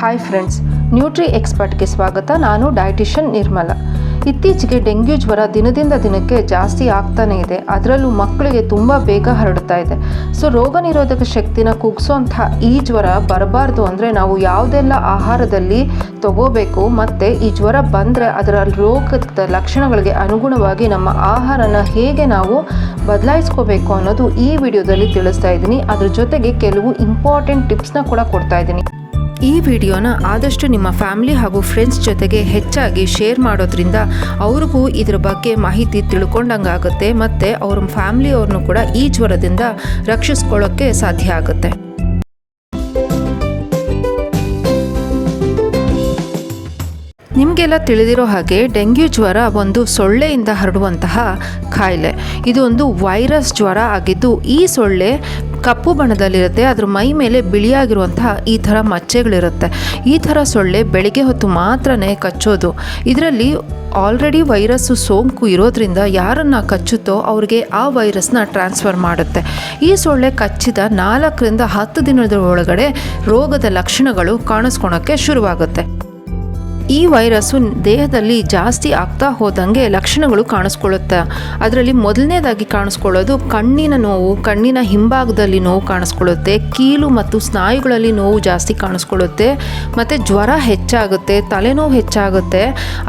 Hi friends nutri ಎಕ್ಸ್ಪರ್ಟ್ಗೆ ಸ್ವಾಗತ. ನಾನು dietitian ನಿರ್ಮಲ. ಇತ್ತೀಚೆಗೆ ಡೆಂಗ್ಯೂ ಜ್ವರ ದಿನದಿಂದ ದಿನಕ್ಕೆ ಜಾಸ್ತಿ ಆಗ್ತಾನೇ ಇದೆ. ಅದರಲ್ಲೂ ಮಕ್ಕಳಿಗೆ ತುಂಬ ಬೇಗ ಹರಡ್ತಾ ಇದೆ. ಸೊ ರೋಗ ನಿರೋಧಕ ಶಕ್ತಿನ ಕುಗ್ಸೋಂಥ ಈ ಜ್ವರ ಬರಬಾರ್ದು ಅಂದರೆ ನಾವು ಯಾವುದೆಲ್ಲ ಆಹಾರದಲ್ಲಿ ತಗೋಬೇಕು ಮತ್ತು ಈ ಜ್ವರ ಬಂದರೆ ಅದರ ರೋಗದ ಲಕ್ಷಣಗಳಿಗೆ ಅನುಗುಣವಾಗಿ ನಮ್ಮ ಆಹಾರನ ಹೇಗೆ ನಾವು ಬದಲಾಯಿಸ್ಕೋಬೇಕು ಅನ್ನೋದು ಈ ವಿಡಿಯೋದಲ್ಲಿ ತಿಳಿಸ್ತಾ ಇದ್ದೀನಿ. ಅದ್ರ ಜೊತೆಗೆ ಕೆಲವು ಇಂಪಾರ್ಟೆಂಟ್ ಟಿಪ್ಸ್ನ ಕೂಡ ಕೊಡ್ತಾ ಇದ್ದೀನಿ. ಈ ವಿಡಿಯೋನ ಆದಷ್ಟು ನಿಮ್ಮ ಫ್ಯಾಮಿಲಿ ಹಾಗೂ ಫ್ರೆಂಡ್ಸ್ ಜೊತೆಗೆ ಹೆಚ್ಚಾಗಿ ಶೇರ್ ಮಾಡೋದ್ರಿಂದ ಅವ್ರಿಗೂ ಇದ್ರ ಬಗ್ಗೆ ಮಾಹಿತಿ ತಿಳ್ಕೊಂಡಂಗಾಗುತ್ತೆ ಮತ್ತು ಅವ್ರ ಫ್ಯಾಮಿಲಿಯವ್ರನ್ನೂ ಕೂಡ ಈ ಜ್ವರದಿಂದ ರಕ್ಷಿಸ್ಕೊಳ್ಳೋಕ್ಕೆ ಸಾಧ್ಯ ಆಗುತ್ತೆ. ನಿಮಗೆಲ್ಲ ತಿಳಿದಿರೋ ಹಾಗೆ ಡೆಂಗ್ಯೂ ಜ್ವರ ಒಂದು ಸೊಳ್ಳೆಯಿಂದ ಹರಡುವಂತಹ ಕಾಯಿಲೆ ಇದು ಒಂದು ವೈರಸ್ ಜ್ವರ ಆಗಿದ್ದು ಈ ಸೊಳ್ಳೆ ಕಪ್ಪು ಬಣ್ಣದಲ್ಲಿರುತ್ತೆ, ಅದ್ರ ಮೈ ಮೇಲೆ ಬಿಳಿಯಾಗಿರುವಂತಹ ಈ ಥರ ಮಚ್ಚೆಗಳಿರುತ್ತೆ. ಈ ಥರ ಸೊಳ್ಳೆ ಬೆಳಿಗ್ಗೆ ಹೊತ್ತು ಮಾತ್ರನೇ ಕಚ್ಚೋದು. ಇದರಲ್ಲಿ ಆಲ್ರೆಡಿ ವೈರಸ್ಸು ಸೋಂಕು ಇರೋದ್ರಿಂದ ಯಾರನ್ನು ಕಚ್ಚುತ್ತೋ ಅವ್ರಿಗೆ ಆ ವೈರಸ್ನ ಟ್ರಾನ್ಸ್ಫರ್ ಮಾಡುತ್ತೆ. ಈ ಸೊಳ್ಳೆ ಕಚ್ಚಿದ ನಾಲ್ಕರಿಂದ ಹತ್ತು ದಿನದ ಒಳಗಡೆ ರೋಗದ ಲಕ್ಷಣಗಳು ಕಾಣಿಸ್ಕೊಳಕ್ಕೆ ಶುರುವಾಗುತ್ತೆ. ಈ ವೈರಸ್ಸು ದೇಹದಲ್ಲಿ ಜಾಸ್ತಿ ಆಗ್ತಾ ಹೋದಂಗೆ ಲಕ್ಷಣಗಳು ಕಾಣಿಸ್ಕೊಳ್ಳುತ್ತೆ. ಅದರಲ್ಲಿ ಮೊದಲನೇದಾಗಿ ಕಾಣಿಸ್ಕೊಳ್ಳೋದು ಕಣ್ಣಿನ ನೋವು, ಕಣ್ಣಿನ ಹಿಂಭಾಗದಲ್ಲಿ ನೋವು ಕಾಣಿಸ್ಕೊಳ್ಳುತ್ತೆ, ಕೀಲು ಮತ್ತು ಸ್ನಾಯುಗಳಲ್ಲಿ ನೋವು ಜಾಸ್ತಿ ಕಾಣಿಸ್ಕೊಳ್ಳುತ್ತೆ, ಮತ್ತು ಜ್ವರ ಹೆಚ್ಚಾಗುತ್ತೆ, ತಲೆನೋವು ಹೆಚ್ಚಾಗುತ್ತೆ,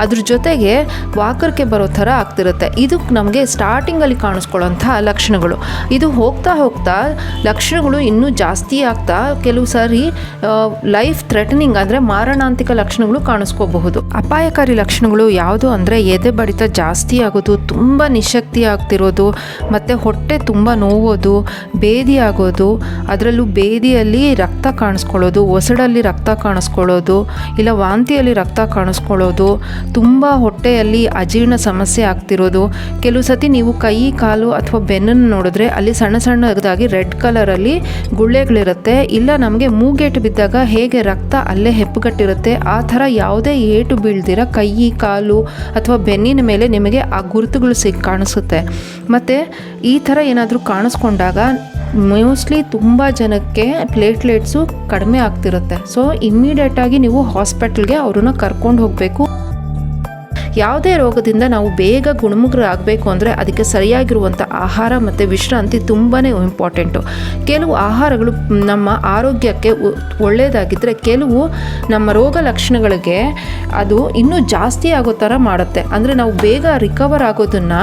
ಅದ್ರ ಜೊತೆಗೆ ವಾಕರ್ಕೆ ಬರೋ ಥರ ಆಗ್ತಿರುತ್ತೆ. ಇದು ನಮಗೆ ಸ್ಟಾರ್ಟಿಂಗಲ್ಲಿ ಕಾಣಿಸ್ಕೊಳ್ಳೋಂಥ ಲಕ್ಷಣಗಳು. ಇದು ಹೋಗ್ತಾ ಹೋಗ್ತಾ ಲಕ್ಷಣಗಳು ಇನ್ನೂ ಜಾಸ್ತಿ ಆಗ್ತಾ ಕೆಲವು ಸಾರಿ ಲೈಫ್ ಥ್ರೆಟನಿಂಗ್ ಅಂದರೆ ಮಾರಣಾಂತಿಕ ಲಕ್ಷಣಗಳು ಕಾಣಿಸ್ಕೋಬಹುದು ಅಪಾಯಕಾರಿ ಲಕ್ಷಣಗಳು ಯಾವುದು ಅಂದರೆ ಎದೆ ಬಡಿತ ಜಾಸ್ತಿ ಆಗೋದು, ತುಂಬ ನಿಶಕ್ತಿ ಆಗ್ತಿರೋದು, ಮತ್ತು ಹೊಟ್ಟೆ ತುಂಬ ನೋವೋದು, ಬೇದಿ ಆಗೋದು, ಅದರಲ್ಲೂ ಬೇದಿಯಲ್ಲಿ ರಕ್ತ ಕಾಣಿಸ್ಕೊಳ್ಳೋದು, ಒಸಡಲ್ಲಿ ರಕ್ತ ಕಾಣಿಸ್ಕೊಳ್ಳೋದು, ಇಲ್ಲ ವಾಂತಿಯಲ್ಲಿ ರಕ್ತ ಕಾಣಿಸ್ಕೊಳ್ಳೋದು, ತುಂಬ ಹೊಟ್ಟೆಯಲ್ಲಿ ಅಜೀರ್ಣ ಸಮಸ್ಯೆ ಆಗ್ತಿರೋದು. ಕೆಲವು ಸತಿ ನೀವು ಕೈ, ಕಾಲು ಅಥವಾ ಬೆನ್ನನ್ನು ನೋಡಿದ್ರೆ ಅಲ್ಲಿ ಸಣ್ಣ ಸಣ್ಣದಾಗಿ ರೆಡ್ ಕಲರಲ್ಲಿ ಗುಳ್ಳೆಗಳಿರುತ್ತೆ, ಇಲ್ಲ ನಮಗೆ ಮೂಗೇಟು ಬಿದ್ದಾಗ ಹೇಗೆ ರಕ್ತ ಅಲ್ಲೇ ಹೆಪ್ಪುಗಟ್ಟಿರುತ್ತೆ, ಆ ಥರ ಯಾವುದೇ ಏಟು ಬೀಳ್ದಿರ ಕೈ, ಕಾಲು ಅಥವಾ ಬೆನ್ನಿನ ಮೇಲೆ ನಿಮಗೆ ಆ ಗುರುತುಗಳು ಸಿಗ್ ಕಾಣಿಸುತ್ತೆ. ಮತ್ತು ಈ ಥರ ಏನಾದರೂ ಕಾಣಿಸ್ಕೊಂಡಾಗ ಮೋಸ್ಟ್ಲಿ ತುಂಬ ಜನಕ್ಕೆ ಪ್ಲೇಟ್ಲೆಟ್ಸು ಕಡಿಮೆ ಆಗ್ತಿರುತ್ತೆ. ಸೊ, ಇಮ್ಮಿಡಿಯೇಟಾಗಿ ನೀವು ಹಾಸ್ಪಿಟಲ್ಗೆ ಅವ್ರನ್ನ ಕರ್ಕೊಂಡು ಹೋಗಬೇಕು. ಯಾವುದೇ ರೋಗದಿಂದ ನಾವು ಬೇಗ ಗುಣಮುಖರಾಗಬೇಕು ಅಂದರೆ ಅದಕ್ಕೆ ಸರಿಯಾಗಿರುವಂಥ ಆಹಾರ ಮತ್ತು ವಿಶ್ರಾಂತಿ ತುಂಬಾ ಇಂಪಾರ್ಟೆಂಟು ಕೆಲವು ಆಹಾರಗಳು ನಮ್ಮ ಆರೋಗ್ಯಕ್ಕೆ ಒಳ್ಳೆಯದಾಗಿದ್ದರೆ ಕೆಲವು ನಮ್ಮ ರೋಗ ಲಕ್ಷಣಗಳಿಗೆ ಅದು ಇನ್ನೂ ಜಾಸ್ತಿ ಆಗೋ ಥರ ಮಾಡುತ್ತೆ. ಅಂದರೆ ನಾವು ಬೇಗ ರಿಕವರ್ ಆಗೋದನ್ನು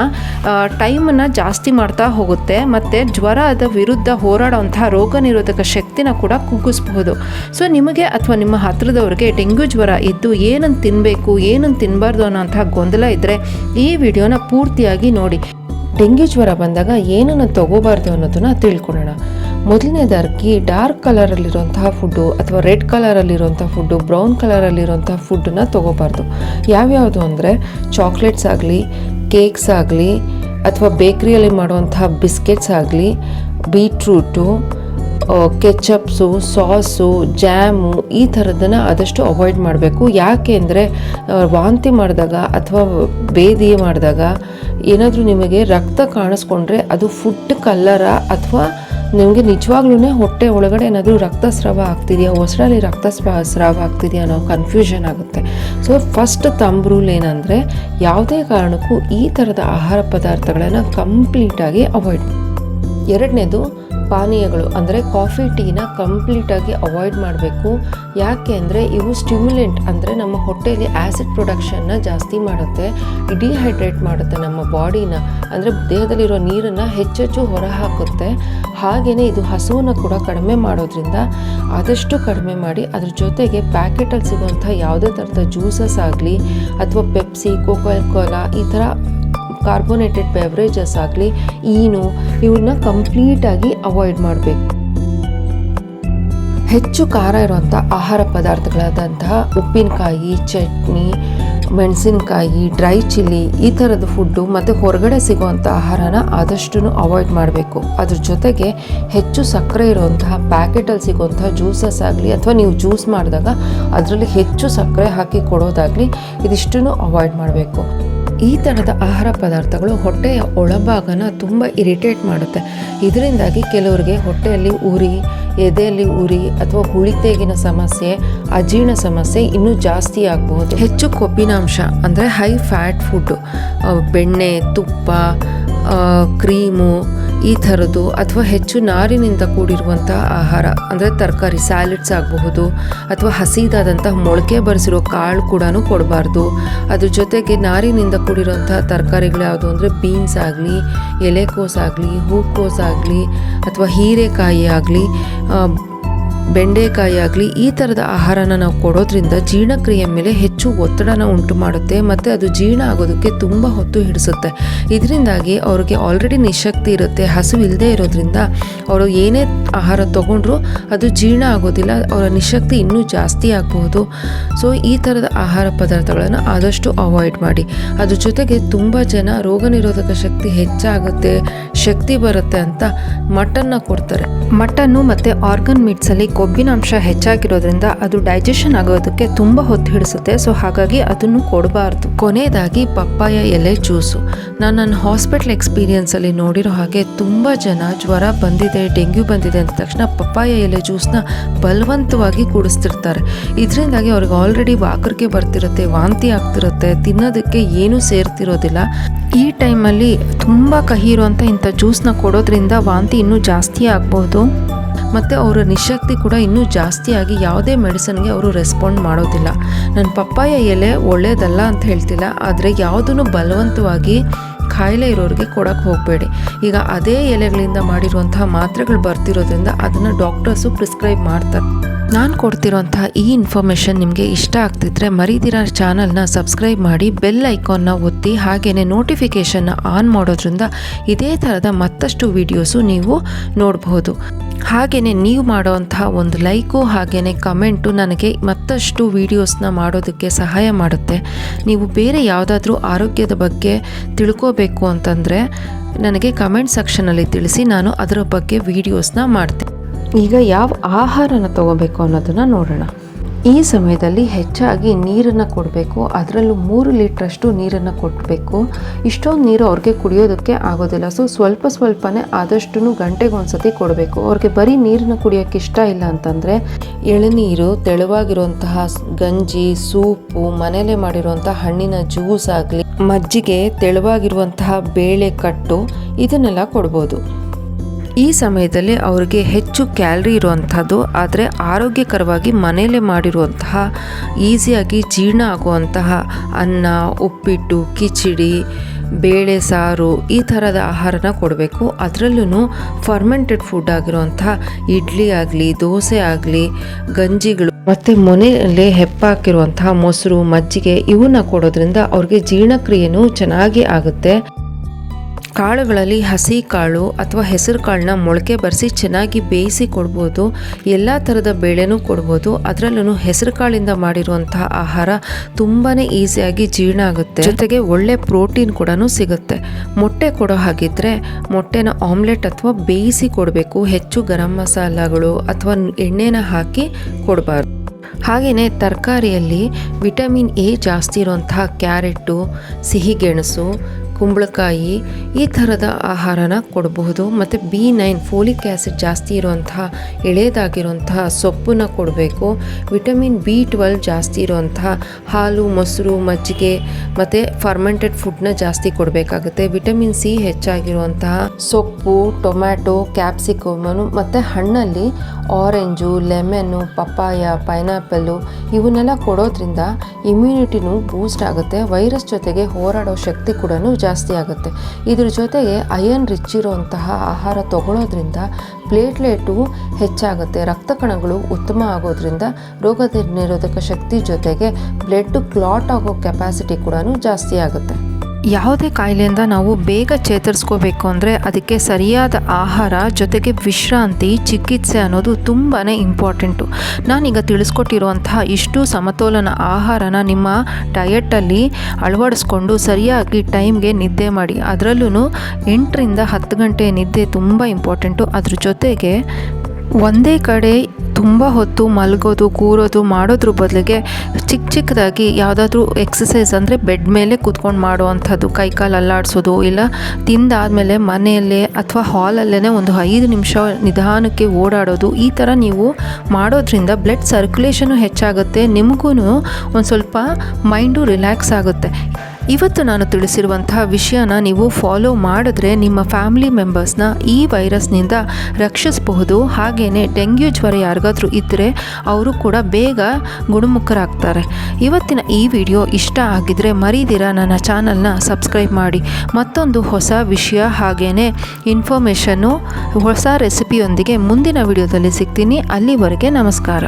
ಟೈಮನ್ನು ಜಾಸ್ತಿ ಮಾಡ್ತಾ ಹೋಗುತ್ತೆ. ಮತ್ತು ಜ್ವರದ ವಿರುದ್ಧ ಹೋರಾಡುವಂತಹ ರೋಗ ನಿರೋಧಕ ಶಕ್ತಿನ ಕೂಡ ಕುಗ್ಗಿಸ್ಬಹುದು. ಸೊ ನಿಮಗೆ ಅಥವಾ ನಿಮ್ಮ ಹತ್ತಿರದವ್ರಿಗೆ ಡೆಂಗ್ಯೂ ಜ್ವರ ಇದ್ದು ಏನನ್ನು ತಿನ್ನಬೇಕು ಏನನ್ನು ತಿನ್ನಬಾರ್ದು ಅನ್ನೋಂಥ ಗೊಂದಲ ಇದ್ದರೆ ಈ ವಿಡಿಯೋನ ಪೂರ್ತಿಯಾಗಿ ನೋಡಿ. ಡೆಂಗ್ಯೂ ಜ್ವರ ಬಂದಾಗ ಏನನ್ನು ತಗೋಬಾರ್ದು ಅನ್ನೋದನ್ನ ತಿಳ್ಕೊಳ್ಳೋಣ. ಮೊದಲನೇದಾಗಿ ಡಾರ್ಕ್ ಕಲರಲ್ಲಿರುವಂತಹ ಫುಡ್ಡು ಅಥವಾ ರೆಡ್ ಕಲರಲ್ಲಿರುವಂಥ ಫುಡ್ಡು, ಬ್ರೌನ್ ಕಲರಲ್ಲಿರುವಂಥ ಫುಡ್ಡನ್ನ ತಗೋಬಾರ್ದು. ಯಾವ್ಯಾವುದು ಅಂದರೆ ಚಾಕ್ಲೇಟ್ಸ್ ಆಗಲಿ, ಕೇಕ್ಸ್ ಆಗಲಿ, ಅಥವಾ ಬೇಕ್ರಿಯಲ್ಲಿ ಮಾಡುವಂತಹ ಬಿಸ್ಕೆಟ್ಸ್ ಆಗಲಿ, ಬೀಟ್ರೂಟು ಕೆಚಪ್ಸು, ಸಾಸು ಜ್ಯಾಮು ಈ ಥರದ್ದನ್ನು ಆದಷ್ಟು ಅವಾಯ್ಡ್ ಮಾಡಬೇಕು. ಯಾಕೆ ಅಂದರೆ ವಾಂತಿ ಮಾಡಿದಾಗ ಅಥವಾ ಬೇದಿ ಮಾಡಿದಾಗ ಏನಾದರೂ ನಿಮಗೆ ರಕ್ತ ಕಾಣಿಸ್ಕೊಂಡ್ರೆ ಅದು ಫುಡ್ ಕಲ್ಲರ ಅಥವಾ ನಿಮಗೆ ನಿಜವಾಗ್ಲೂ ಹೊಟ್ಟೆ ಒಳಗಡೆ ಏನಾದರೂ ರಕ್ತಸ್ರಾವ ಆಗ್ತಿದೆಯಾ, ಹೊಸರಲ್ಲಿ ರಕ್ತ ಸ್ರಾವ ಆಗ್ತಿದೆಯಾ ಅನ್ನೋ ಕನ್ಫ್ಯೂಷನ್ ಆಗುತ್ತೆ. ಸೊ ಫಸ್ಟ್ ತಂಬ್ ರೂಲ್ ಏನಂದರೆ, ಯಾವುದೇ ಕಾರಣಕ್ಕೂ ಈ ಥರದ ಆಹಾರ ಪದಾರ್ಥಗಳನ್ನು ಕಂಪ್ಲೀಟಾಗಿ ಅವಾಯ್ಡ್ ಎರಡನೇದು ಪಾನೀಯಗಳು, ಅಂದರೆ ಕಾಫಿ ಟೀನ ಕಂಪ್ಲೀಟಾಗಿ ಅವಾಯ್ಡ್ ಮಾಡಬೇಕು. ಯಾಕೆ ಅಂದರೆ ಇವು ಸ್ಟಿಮ್ಯುಲೆಂಟ್ ಅಂದರೆ ನಮ್ಮ ಹೊಟ್ಟೆಯಲ್ಲಿ ಆ್ಯಸಿಡ್ ಪ್ರೊಡಕ್ಷನ್ನ ಜಾಸ್ತಿ ಮಾಡುತ್ತೆ. ಡಿಹೈಡ್ರೇಟ್ ಮಾಡುತ್ತೆ ನಮ್ಮ ಬಾಡಿನ ಅಂದರೆ ದೇಹದಲ್ಲಿರೋ ನೀರನ್ನು ಹೆಚ್ಚೆಚ್ಚು ಹೊರಹಾಕುತ್ತೆ. ಹಾಗೆಯೇ ಇದು ಹಸುವನ್ನು ಕೂಡ ಕಡಿಮೆ ಮಾಡೋದ್ರಿಂದ ಆದಷ್ಟು ಕಡಿಮೆ ಮಾಡಿ ಅದ್ರ ಜೊತೆಗೆ ಪ್ಯಾಕೆಟಲ್ಲಿ ಸಿಗುವಂಥ ಯಾವುದೇ ಥರದ ಜ್ಯೂಸಸ್ ಆಗಲಿ, ಅಥವಾ ಪೆಪ್ಸಿ ಕೋಕೋ ಕೋಲಾ ಈ ಥರ ಕಾರ್ಬೋನೇಟೆಡ್ ಬೆವರೇಜಸ್ ಆಗಲಿ, ಈನು ಇವನ್ನ ಕಂಪ್ಲೀಟಾಗಿ ಅವಾಯ್ಡ್ ಮಾಡಬೇಕು. ಹೆಚ್ಚು ಖಾರ ಇರುವಂಥ ಆಹಾರ ಪದಾರ್ಥಗಳಾದಂತಹ ಉಪ್ಪಿನಕಾಯಿ, ಚಟ್ನಿ, ಮೆಣಸಿನಕಾಯಿ ಡ್ರೈ ಚಿಲ್ಲಿ ಈ ಥರದ ಫುಡ್ಡು ಮತ್ತು ಹೊರಗಡೆ ಸಿಗುವಂಥ ಆಹಾರನ ಆದಷ್ಟು ಅವಾಯ್ಡ್ ಮಾಡಬೇಕು. ಅದ್ರ ಜೊತೆಗೆ ಹೆಚ್ಚು ಸಕ್ಕರೆ ಇರುವಂತಹ ಪ್ಯಾಕೆಟಲ್ಲಿ ಸಿಗುವಂತಹ ಜ್ಯೂಸಸ್ ಆಗಲಿ ಅಥವಾ ನೀವು ಜ್ಯೂಸ್ ಮಾಡಿದಾಗ ಅದರಲ್ಲಿ ಹೆಚ್ಚು ಸಕ್ಕರೆ ಹಾಕಿ ಕೊಡೋದಾಗಲಿ ಇದಿಷ್ಟು ಅವಾಯ್ಡ್ ಮಾಡಬೇಕು. ಈ ಥರದ ಆಹಾರ ಪದಾರ್ಥಗಳು ಹೊಟ್ಟೆಯ ಒಳಭಾಗನ ತುಂಬ ಇರಿಟೇಟ್ ಮಾಡುತ್ತೆ. ಇದರಿಂದಾಗಿ ಕೆಲವರಿಗೆ ಹೊಟ್ಟೆಯಲ್ಲಿ ಉರಿ, ಎದೆಯಲ್ಲಿ ಉರಿ ಅಥವಾ ಹುಳಿತೇಗಿನ ಸಮಸ್ಯೆ, ಅಜೀರ್ಣ ಸಮಸ್ಯೆ ಇನ್ನೂ ಜಾಸ್ತಿ ಆಗಬಹುದು. ಹೆಚ್ಚು ಕೊಬ್ಬಿನಾಂಶ ಅಂದರೆ ಹೈ ಫ್ಯಾಟ್ ಫುಡ್ಡು ಬೆಣ್ಣೆ, ತುಪ್ಪ ಕ್ರೀಮು ಈ ಥರದ್ದು ಅಥವಾ ಹೆಚ್ಚು ನಾರಿನಿಂದ ಕೂಡಿರುವಂಥ ಆಹಾರ, ಅಂದರೆ ತರಕಾರಿ ಸ್ಯಾಲಡ್ಸ್ ಆಗಬಹುದು, ಅಥವಾ ಹಸಿದಾದಂಥ ಮೊಳಕೆ ಬರೆಸಿರೋ ಕಾಳು ಕೂಡ ಕೊಡಬಾರ್ದು. ಅದ್ರ ಜೊತೆಗೆ ನಾರಿನಿಂದ ಕೂಡಿರುವಂಥ ತರಕಾರಿಗಳು ಯಾವುದು ಅಂದರೆ ಬೀನ್ಸ್ ಆಗಲಿ, ಎಲೆಕೋಸ್ ಆಗಲಿ, ಹೂಕೋಸ್ ಆಗಲಿ, ಅಥವಾ ಹೀರೆಕಾಯಿ ಆಗಲಿ ಬೆಂಡೆಕಾಯಿ ಆಗಲಿ, ಈ ಥರದ ಆಹಾರನ ನಾವು ಕೊಡೋದ್ರಿಂದ ಜೀರ್ಣಕ್ರಿಯೆ ಮೇಲೆ ಹೆಚ್ಚು ಒತ್ತಡನ ಉಂಟು ಮಾಡುತ್ತೆ, ಮತ್ತು ಅದು ಜೀರ್ಣ ಆಗೋದಕ್ಕೆ ತುಂಬ ಹೊತ್ತು ಹಿಡಿಸುತ್ತೆ. ಇದರಿಂದಾಗಿ ಅವ್ರಿಗೆ ಆಲ್ರೆಡಿ ನಿಶಕ್ತಿ ಇರುತ್ತೆ ಹಸು ಇಲ್ಲದೆ ಇರೋದ್ರಿಂದ ಅವರು ಏನೇ ಆಹಾರ ತಗೊಂಡ್ರು ಅದು ಜೀರ್ಣ ಆಗೋದಿಲ್ಲ, ಅವರ ನಿಶಕ್ತಿ ಇನ್ನೂ ಜಾಸ್ತಿ ಆಗಬಹುದು. ಸೊ ಈ ಥರದ ಆಹಾರ ಪದಾರ್ಥಗಳನ್ನು ಆದಷ್ಟು ಅವಾಯ್ಡ್ ಮಾಡಿ. ಅದ್ರ ಜೊತೆಗೆ ತುಂಬ ಜನ ರೋಗ ನಿರೋಧಕ ಶಕ್ತಿ ಹೆಚ್ಚಾಗುತ್ತೆ, ಶಕ್ತಿ ಬರುತ್ತೆ ಅಂತ ಮಟನ್ನ ಕೊಡ್ತಾರೆ. ಮಟನ್ನು ಮತ್ತು ಆರ್ಗನ್ ಮೀಟ್ಸಲ್ಲಿ ಕೊಬ್ಬಿನಾಂಶ ಹೆಚ್ಚಾಗಿರೋದ್ರಿಂದ ಅದು ಡೈಜೆಷನ್ ಆಗೋದಕ್ಕೆ ತುಂಬ ಹೊತ್ತು ಹಿಡಿಸುತ್ತೆ ಸೊ ಹಾಗಾಗಿ ಅದನ್ನು ಕೊಡಬಾರ್ದು. ಕೊನೆಯದಾಗಿ ಪಪ್ಪಾಯ ಎಲೆ ಜ್ಯೂಸು. ನಾನು ನನ್ನ ಹಾಸ್ಪಿಟ್ಲ್ ಎಕ್ಸ್ಪೀರಿಯನ್ಸಲ್ಲಿ ನೋಡಿರೋ ಹಾಗೆ ತುಂಬ ಜನ ಜ್ವರ ಬಂದಿದೆ, ಡೆಂಗ್ಯೂ ಬಂದಿದೆ ಅಂದ ತಕ್ಷಣ ಪಪ್ಪಾಯ ಎಲೆ ಜ್ಯೂಸ್ನ ಬಲವಂತವಾಗಿ ಕುಡಿಸ್ತಿರ್ತಾರೆ. ಇದರಿಂದಾಗಿ ಅವ್ರಿಗೆ ಆಲ್ರೆಡಿ ವಾಕರಿಕೆ ಬರ್ತಿರುತ್ತೆ, ವಾಂತಿ ಆಗ್ತಿರುತ್ತೆ, ತಿನ್ನೋದಕ್ಕೆ ಏನೂ ಸೇರ್ತಿರೋದಿಲ್ಲ. ಈ ಟೈಮಲ್ಲಿ ತುಂಬ ಕಹಿ ಇರುವಂಥ ಇಂಥ ಜ್ಯೂಸ್ನ ಕೊಡೋದ್ರಿಂದ ವಾಂತಿ ಇನ್ನೂ ಜಾಸ್ತಿ ಆಗ್ಬೋದು. ಮತ್ತು ಅವರ ನಿಶಕ್ತಿ ಕೂಡ ಇನ್ನೂ ಜಾಸ್ತಿಯಾಗಿ ಯಾವುದೇ ಮೆಡಿಸನ್ಗೆ ಅವರು ರೆಸ್ಪಾಂಡ್ ಮಾಡೋದಿಲ್ಲ. ನನ್ನ ಪಪ್ಪಾಯ ಎಲೆ ಒಳ್ಳೆಯದಲ್ಲ ಅಂತ ಹೇಳ್ತಿಲ್ಲ, ಆದರೆ ಯಾವುದನ್ನು ಬಲವಂತವಾಗಿ ಕಾಯಿಲೆ ಇರೋರಿಗೆ ಕೊಡೋಕ್ಕೆ ಹೋಗಬೇಡಿ. ಈಗ ಅದೇ ಎಲೆಗಳಿಂದ ಮಾಡಿರುವಂತಹ ಮಾತ್ರೆಗಳು ಬರ್ತಿರೋದ್ರಿಂದ ಅದನ್ನು ಡಾಕ್ಟರ್ಸು ಪ್ರಿಸ್ಕ್ರೈಬ್ ಮಾಡ್ತಾರೆ ನಾನು ಕೊಡ್ತಿರೋಂಥ ಈ ಇನ್ಫಾರ್ಮೇಷನ್ ನಿಮಗೆ ಇಷ್ಟ ಆಗ್ತಿದ್ರೆ ಮರಿದಿರ ಚಾನಲ್ನ ಸಬ್ಸ್ಕ್ರೈಬ್ ಮಾಡಿ ಬೆಲ್ ಐಕಾನ್ನ ಒತ್ತಿ ಹಾಗೆಯೇ ನೋಟಿಫಿಕೇಷನ್ನ ಆನ್ ಮಾಡೋದ್ರಿಂದ ಇದೇ ಥರದ ಮತ್ತಷ್ಟು ವೀಡಿಯೋಸು ನೀವು ನೋಡಬಹುದು. ಹಾಗೆಯೇ ನೀವು ಮಾಡೋವಂತಹ ಒಂದು ಲೈಕು ಹಾಗೆಯೇ ಕಮೆಂಟು ನನಗೆ ಮತ್ತಷ್ಟು ವೀಡಿಯೋಸ್ನ ಮಾಡೋದಕ್ಕೆ ಸಹಾಯ ಮಾಡುತ್ತೆ. ನೀವು ಬೇರೆ ಯಾವುದಾದ್ರೂ ಆರೋಗ್ಯದ ಬಗ್ಗೆ ತಿಳ್ಕೋಬೇಕು ಅಂತಂದರೆ ನನಗೆ ಕಮೆಂಟ್ ಸೆಕ್ಷನಲ್ಲಿ ತಿಳಿಸಿ ನಾನು ಅದರ ಬಗ್ಗೆ ವೀಡಿಯೋಸ್ನ ಮಾಡ್ತೀನಿ. ಈಗ ಯಾವ ಆಹಾರನ ತಗೋಬೇಕು ಅನ್ನೋದನ್ನು ನೋಡೋಣ. ಈ ಸಮಯದಲ್ಲಿ ಹೆಚ್ಚಾಗಿ ನೀರನ್ನು ಕೊಡಬೇಕು, ಅದರಲ್ಲೂ ಮೂರು ಲೀಟ್ರಷ್ಟು ನೀರನ್ನು ಕೊಡಬೇಕು ಇಷ್ಟೊಂದು ನೀರು ಅವ್ರಿಗೆ ಕುಡಿಯೋದಕ್ಕೆ ಆಗೋದಿಲ್ಲ. ಸೊ ಸ್ವಲ್ಪ ಸ್ವಲ್ಪನೇ ಆದಷ್ಟು ಗಂಟೆಗೊಂದ್ಸತಿ ಕೊಡಬೇಕು. ಅವ್ರಿಗೆ ಬರೀ ನೀರನ್ನ ಕುಡಿಯೋಕ್ಕೆ ಇಷ್ಟ ಇಲ್ಲ ಅಂತಂದರೆ, ಎಳನೀರು, ತೆಳುವಾಗಿರುವಂತಹ ಗಂಜಿ, ಸೂಪು, ಮನೆಯಲ್ಲೇ ಮಾಡಿರುವಂಥ ಹಣ್ಣಿನ ಜ್ಯೂಸ್ ಆಗಲಿ, ಮಜ್ಜಿಗೆ, ತೆಳುವಾಗಿರುವಂತಹ ಬೇಳೆ ಕಟ್ಟು ಇದನ್ನೆಲ್ಲ ಕೊಡ್ಬೋದು. ಈ ಸಮಯದಲ್ಲಿ ಅವರಿಗೆ ಹೆಚ್ಚು ಕ್ಯಾಲ್ರಿ ಇರುವಂಥದ್ದು, ಆದರೆ ಆರೋಗ್ಯಕರವಾಗಿ ಮನೆಯಲ್ಲೇ ಮಾಡಿರುವಂತಹ ಈಸಿಯಾಗಿ ಜೀರ್ಣ ಆಗುವಂತಹ ಅನ್ನ, ಉಪ್ಪಿಟ್ಟು, ಕಿಚಡಿ, ಬೇಳೆ ಸಾರು ಈ ಥರದ ಆಹಾರನ ಕೊಡಬೇಕು. ಅದರಲ್ಲೂ ಫರ್ಮೆಂಟೆಡ್ ಫುಡ್ ಆಗಿರುವಂತಹ ಇಡ್ಲಿ ಆಗಲಿ, ದೋಸೆ ಆಗಲಿ, ಗಂಜಿಗಳು ಮತ್ತು ಮನೆಯಲ್ಲೇ ಹೆಪ್ಪಾಕಿರುವಂತಹ ಮೊಸರು, ಮಜ್ಜಿಗೆ ಇವನ್ನ ಕೊಡೋದ್ರಿಂದ ಅವ್ರಿಗೆ ಜೀರ್ಣಕ್ರಿಯೆನೂ ಚೆನ್ನಾಗಿ ಆಗುತ್ತೆ. ಕಾಳುಗಳಲ್ಲಿ ಹಸಿ ಕಾಳು ಅಥವಾ ಹೆಸರು ಕಾಳನ್ನ ಮೊಳಕೆ ಬರೆಸಿ ಚೆನ್ನಾಗಿ ಬೇಯಿಸಿ ಕೊಡ್ಬೋದು. ಎಲ್ಲ ಥರದ ಬೇಳೆನೂ ಕೊಡ್ಬೋದು. ಅದರಲ್ಲೂ ಹೆಸರು ಕಾಳಿಂದ ಮಾಡಿರುವಂತಹ ಆಹಾರ ತುಂಬಾ ಈಸಿಯಾಗಿ ಜೀರ್ಣ ಆಗುತ್ತೆ. ಜೊತೆಗೆ ಒಳ್ಳೆ ಪ್ರೋಟೀನ್ ಕೂಡ ಸಿಗುತ್ತೆ. ಮೊಟ್ಟೆ ಕೊಡೋ ಹಾಗಿದ್ರೆ ಮೊಟ್ಟೆನ ಆಮ್ಲೆಟ್ ಅಥವಾ ಬೇಯಿಸಿ ಕೊಡಬೇಕು. ಹೆಚ್ಚು ಗರಂ ಮಸಾಲಗಳು ಅಥವಾ ಎಣ್ಣೆನ ಹಾಕಿ ಕೊಡಬಾರ್ದು. ಹಾಗೆಯೇ ತರಕಾರಿಯಲ್ಲಿ ವಿಟಮಿನ್ ಎ ಜಾಸ್ತಿ ಇರುವಂತಹ ಕ್ಯಾರೆಟು, ಸಿಹಿಗೆಣಸು ಕುಂಬಳಕಾಯಿ ಈ ಥರದ ಆಹಾರನ ಕೊಡಬಹುದು. ಮತ್ತು ಬಿ ನೈನ್ ಫೋಲಿಕ್ ಆ್ಯಸಿಡ್ ಜಾಸ್ತಿ ಇರುವಂತಹ, ಎಳೆಯದಾಗಿರುವಂತಹ ಸೊಪ್ಪನ್ನು ಕೊಡಬೇಕು. ವಿಟಮಿನ್ ಬಿ ಟ್ವೆಲ್ ಜಾಸ್ತಿ ಇರುವಂತಹ ಹಾಲು, ಮೊಸರು, ಮಜ್ಜಿಗೆ, ಮತ್ತು ಫರ್ಮೆಂಟೆಡ್ ಫುಡ್ನ ಜಾಸ್ತಿ ಕೊಡಬೇಕಾಗುತ್ತೆ. ವಿಟಮಿನ್ ಸಿ ಹೆಚ್ಚಾಗಿರುವಂತಹ ಸೊಪ್ಪು ಟೊಮ್ಯಾಟೊ ಕ್ಯಾಪ್ಸಿಕಮನು ಮತ್ತು ಹಣ್ಣಲ್ಲಿ ಆರೆಂಜು ಲೆಮನ್ನು ಪಪ್ಪಾಯ ಪೈನಾಪಲ್ಲು ಇವನ್ನೆಲ್ಲ ಕೊಡೋದ್ರಿಂದ ಇಮ್ಯುನಿಟಿನೂ ಬೂಸ್ಟ್ ಆಗುತ್ತೆ. ವೈರಸ್ ಜೊತೆಗೆ ಹೋರಾಡೋ ಶಕ್ತಿ ಕೂಡ ಜಾಸ್ತಿ ಆಗುತ್ತೆ. ಇದ್ರ ಜೊತೆಗೆ ಅಯನ್ ರಿಚ್ ಇರುವಂತಹ ಆಹಾರ ತಗೊಳ್ಳೋದ್ರಿಂದ ಪ್ಲೇಟ್ಲೆಟು ಹೆಚ್ಚಾಗುತ್ತೆ. ರಕ್ತ ಕಣಗಳು ಉತ್ತಮ ಆಗೋದ್ರಿಂದ ರೋಗ ನಿರೋಧಕ ಶಕ್ತಿ ಜೊತೆಗೆ ಬ್ಲಡ್ ಕ್ಲಾಟ್ ಆಗೋ ಕೆಪಾಸಿಟಿ ಕೂಡ ಜಾಸ್ತಿ ಆಗುತ್ತೆ. ಯಾವುದೇ ಕಾಯಿಲೆಯಿಂದ ನಾವು ಬೇಗ ಚೇತರಿಸ್ಕೋಬೇಕು ಅಂದರೆ ಅದಕ್ಕೆ ಸರಿಯಾದ ಆಹಾರ ಜೊತೆಗೆ ವಿಶ್ರಾಂತಿ, ಚಿಕಿತ್ಸೆ ಅನ್ನೋದು ತುಂಬಾ ಇಂಪಾರ್ಟೆಂಟು ನಾನೀಗ ತಿಳಿಸ್ಕೊಟ್ಟಿರುವಂತಹ ಇಷ್ಟು ಸಮತೋಲನ ಆಹಾರನ ನಿಮ್ಮ ಡಯಟಲ್ಲಿ ಅಳವಡಿಸ್ಕೊಂಡು ಸರಿಯಾಗಿ ಟೈಮ್ಗೆ ನಿದ್ದೆ ಮಾಡಿ. ಅದರಲ್ಲೂ ಎಂಟರಿಂದ ಹತ್ತು ಗಂಟೆ ನಿದ್ದೆ ತುಂಬ ಇಂಪಾರ್ಟೆಂಟು ಅದ್ರ ಜೊತೆಗೆ ಒಂದೇ ಕಡೆ ತುಂಬ ಹೊತ್ತು ಮಲಗೋದು, ಕೂರೋದು ಮಾಡೋದ್ರ ಬದಲಿಗೆ ಚಿಕ್ಕ ಚಿಕ್ಕದಾಗಿ ಯಾವುದಾದ್ರೂ ಎಕ್ಸಸೈಸ್ ಅಂದರೆ ಬೆಡ್ ಮೇಲೆ ಕೂತ್ಕೊಂಡು ಮಾಡುವಂಥದ್ದು, ಕೈಕಾಲು ಅಲ್ಲಾಡಿಸೋದು, ಇಲ್ಲ ತಿಂದಾದಮೇಲೆ ಮನೆಯಲ್ಲೇ ಅಥವಾ ಹಾಲಲ್ಲೇ ಒಂದು ಐದು ನಿಮಿಷ ನಿಧಾನಕ್ಕೆ ಓಡಾಡೋದು, ಈ ಥರ ನೀವು ಮಾಡೋದ್ರಿಂದ ಬ್ಲಡ್ ಸರ್ಕ್ಯುಲೇಷನು ಹೆಚ್ಚಾಗುತ್ತೆ ನಿಮಗೂ ಒಂದು ಸ್ವಲ್ಪ ಮೈಂಡು ರಿಲ್ಯಾಕ್ಸ್ ಆಗುತ್ತೆ. ಇವತ್ತು ನಾನು ತಿಳಿಸಿರುವಂತಹ ವಿಷಯನ ನೀವು ಫಾಲೋ ಮಾಡಿದ್ರೆ ನಿಮ್ಮ ಫ್ಯಾಮಿಲಿ ಮೆಂಬರ್ಸ್ನ ಈ ವೈರಸ್ನಿಂದ ರಕ್ಷಿಸಬಹುದು. ಹಾಗೆಯೇ ಡೆಂಗ್ಯೂ ಜ್ವರ ಯಾರಿಗಾದರೂ ಇದ್ದರೆ ಅವರು ಕೂಡ ಬೇಗ ಗುಣಮುಖರಾಗ್ತಾರೆ. ಇವತ್ತಿನ ಈ ವಿಡಿಯೋ ಇಷ್ಟ ಆಗಿದ್ರೆ ಮರೀದಿರ ನನ್ನ ಚಾನಲ್ನ ಸಬ್ಸ್ಕ್ರೈಬ್ ಮಾಡಿ. ಮತ್ತೊಂದು ಹೊಸ ವಿಷಯ ಹಾಗೆಯೇ ಇನ್ಫಾರ್ಮೇಷನ್ನು ಹೊಸ ರೆಸಿಪಿಯೊಂದಿಗೆ ಮುಂದಿನ ವಿಡಿಯೋದಲ್ಲಿ ಸಿಗ್ತೀನಿ. ಅಲ್ಲಿವರೆಗೆ ನಮಸ್ಕಾರ.